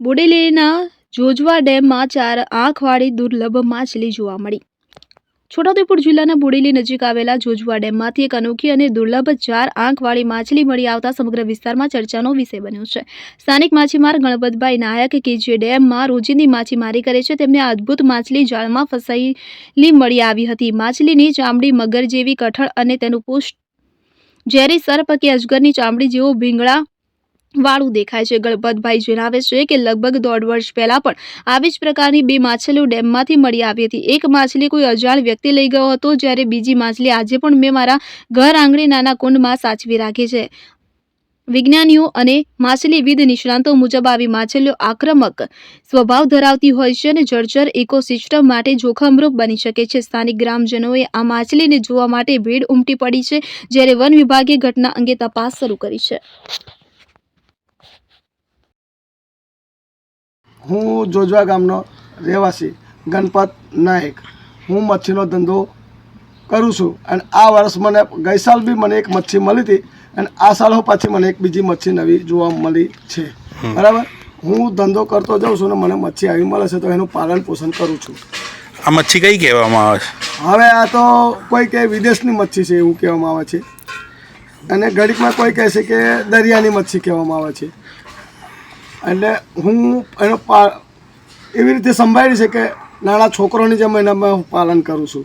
બોડેલીના જોજવા ડેમમાં ચાર આંખવાળી દુર્લભ માછલી જોવા મળી. છોટાઉદેપુર જિલ્લાના બોડેલી નજીક આવેલા જોજવા ડેમમાંથી એક અનોખી અને દુર્લભ ચાર આંખવાળી માછલી મળી આવતા સમગ્ર વિસ્તારમાં ચર્ચાનો વિષય બન્યો છે. સ્થાનિક માછીમાર ગણપતભાઈ નાયક કે જે ડેમમાં રોજિંદી માછીમારી કરે છે, તેમને અદ્ભુત માછલી જાળમાં ફસાયેલી મળી આવી હતી. માછલીની ચામડી મગર જેવી, કઠણ અને તેનું પુષ્ટ ઝેરી સર્પ કે અજગરની ચામડી જેવો ભીંગડા વાળું દેખાય છે. ગણપતભાઈ જણાવે છે કે લગભગ દોઢ વર્ષ પહેલા પણ આવી જ પ્રકારની બે માછલીઓ ડેમમાંથી મળી આવી હતી. એક માછલી કોઈ અજાણ વ્યક્તિ લઈ ગયો હતો, જ્યારે બીજી માછલી આજે પણ મેં મારા ઘર આંગણે નાના કુંડમાં સાચવી રાખી છે. વિજ્ઞાનીઓ અને માછલીવિદ નિષ્ણાંતો મુજબ આવી માછલીઓ આક્રમક સ્વભાવ ધરાવતી હોય છે અને જળચર ઇકોસિસ્ટમ માટે જોખમરૂપ બની શકે છે. સ્થાનિક ગ્રામજનોએ આ માછલીને જોવા માટે ભીડ ઉમટી પડી છે, જ્યારે વન વિભાગે ઘટના અંગે તપાસ શરૂ કરી છે. હું જોજવા ગામનો રહેવાસી ગણપત નાયક. હું મચ્છીનો ધંધો કરું છું અને આ વર્ષ મને ગઈ સાલ બી મને એક મચ્છી મળી હતી અને આ સાલ પાછી મને એક બીજી મચ્છી નવી જોવા મળી છે. બરાબર? હું ધંધો કરતો જાઉં છું અને મને મચ્છી આવી મળે છે તો એનું પાલન પોષણ કરું છું. આ મચ્છી કઈ કહેવામાં આવે છે? હવે આ તો કોઈ કહે વિદેશની મચ્છી છે એવું કહેવામાં આવે છે. અને ઘડીકમાં કોઈ કહે છે કે દરિયાની મચ્છી કહેવામાં આવે છે. એટલે હું એનો પા, એવી રીતે સંભાળી છે કે નાના છોકરોની જેમ એના હું પાલન કરું છું.